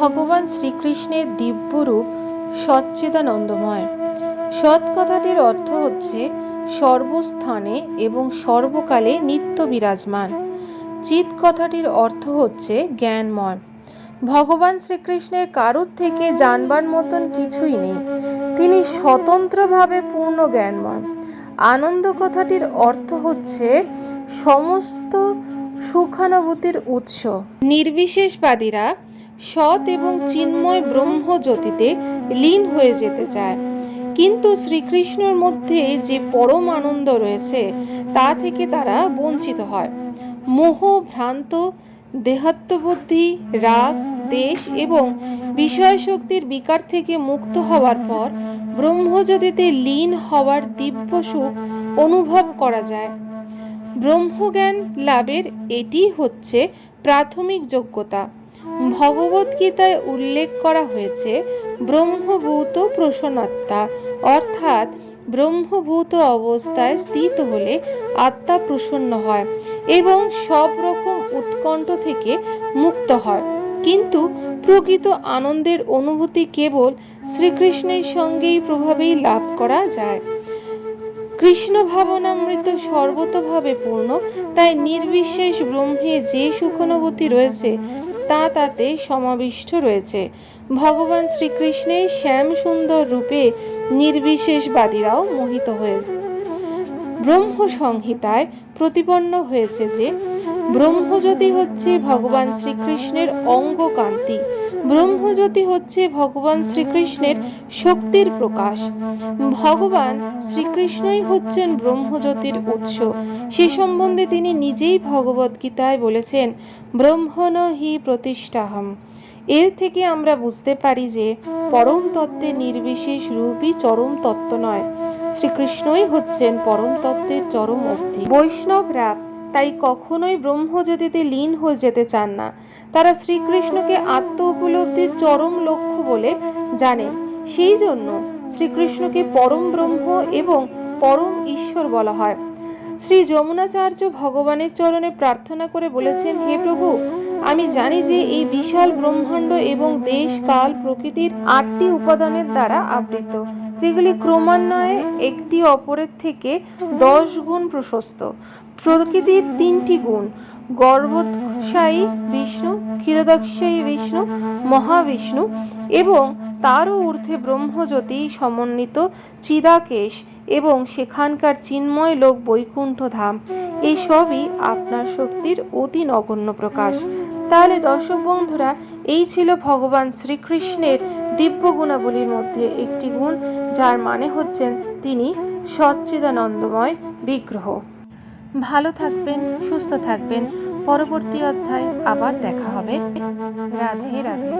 ভগবান শ্রীকৃষ্ণের দিব্যরূপ সচ্চিদানন্দময়। সৎ কথাটির অর্থ হচ্ছে সর্বস্থানে এবং সর্বকালে নিত্য বিরাজমান। চিত কথাটির অর্থ হচ্ছে জ্ঞানময়। ভগবান শ্রীকৃষ্ণের কারুর থেকে জানবার মতন কিছুই নেই। তিনি স্বতন্ত্রভাবে পূর্ণ জ্ঞানময়। আনন্দ কথাটির অর্থ হচ্ছে সমস্ত সুখানুভূতির উৎস। নির্বিশেষবাদীরা সৎ এবং চিন্ময় ব্রহ্ম জ্যোতিতে লীন হয়ে যেতে চায়। কিন্তু শ্রীকৃষ্ণের মধ্যে যে পরম আনন্দ রয়েছে, তা থেকে তারা বঞ্চিত হয়। মোহ, ভ্রান্ত, দেহাত্মবুদ্ধি, রাগ, দেশ এবং বিষয়শক্তির বিকার থেকে মুক্ত হওয়ার পর ব্রহ্মজ্যোতিতে লীন হওয়ার দিব্য সুখ অনুভব করা যায়। ব্রহ্মজ্ঞান লাভের এটি হচ্ছে প্রাথমিক যোগ্যতা। ভগবদ্গীতায় উল্লেখ করা হয়েছে, ব্রহ্মভূত প্রসন্নাত্মা, অর্থাৎ ব্রহ্মভূত অবস্থায় স্থিত হলে আত্মা প্রসন্ন হয় এবং সব রকম উৎকণ্ঠ থেকে মুক্ত হয়। কিন্তু প্রকৃত আনন্দের অনুভূতি কেবল শ্রীকৃষ্ণের সঙ্গেই প্রভাবেই লাভ করা যায়। কৃষ্ণ ভাবনামৃত সর্বতভাবে পূর্ণ, তাই নির্বিশেষ ব্রহ্মে যে সুখানুভূতি রয়েছে, তা তাতে সমাবিষ্ট রয়েছে। ভগবান শ্রীকৃষ্ণের শ্যাম সুন্দর রূপে নির্বিশেষবাদীরাও মোহিত হয়ে ব্রহ্ম সংহিতায় প্রতিপন্ন হয়েছে যে, ব্রহ্মজ্যোতি হচ্ছে ভগবান শ্রীকৃষ্ণের অঙ্গকান্তি। ব্রহ্মজ্যোতি হচ্ছে ভগবান শ্রীকৃষ্ণের শক্তির প্রকাশ। ভগবান শ্রীকৃষ্ণই হচ্ছেন ব্রহ্মজ্যোতির উৎস। সে সম্বন্ধে তিনি নিজেই ভগবদ্গীতায় বলেছেন ব্রহ্মণ হি প্রতিষ্ঠাহম। এর থেকে আমরা বুঝতে পারি যে, পরম তত্ত্বের নির্বিশেষ রূপই চরম তত্ত্ব নয়। শ্রীকৃষ্ণই হচ্ছেন পরম তত্ত্বের চরম অবধি। বৈষ্ণবরা তাই কখনোই ব্রহ্ম ব্রহ্মজ্যোতিতে লীন হয়ে যেতে চান না। তারা শ্রীকৃষ্ণকে আত্ম উপলব্ধির চরম লক্ষ্য বলে জানেন। সেই জন্য শ্রীকৃষ্ণকে পরম ব্রহ্ম এবং পরম ঈশ্বর বলা হয়। শ্রী যমুনাচার্য ভগবানের চরণে প্রার্থনা করে বলেছেন, হে প্রভু, আমি জানি যে এই বিশাল ব্রহ্মাণ্ড এবং দেশ কাল প্রকৃতির আটটি উপাদানের দ্বারা আবৃত। যেগুলি ক্রমান্বয়ে একটি অপরের থেকে দশ গুণ প্রশস্ত। প্রকৃতির তিনটি গুণ, গর্ভোৎসায়ী বিষ্ণু ক্ষীরোদক্ষায়ী বিষ্ণু, মহাবিষ্ণু এবং তারও ঊর্ধ্বে ব্রহ্মজ্যোতি সমন্বিত চিদাকেশ এবং সেখানকার চিন্ময় লোক বৈকুণ্ঠ ধাম এই সবই আপনার শক্তির অতি নগণ্য প্রকাশ। তাহলে দর্শক বন্ধুরা, এই ছিল ভগবান শ্রীকৃষ্ণের দিব্য গুণাবলীর মধ্যে একটি গুণ, যার মানে হচ্ছেন তিনি সচ্চিদানন্দময় বিগ্রহ। ভালো থাকবেন, সুস্থ থাকবেন। পরবর্তী অধ্যায় আবার দেখা হবে। রাধে রাধে।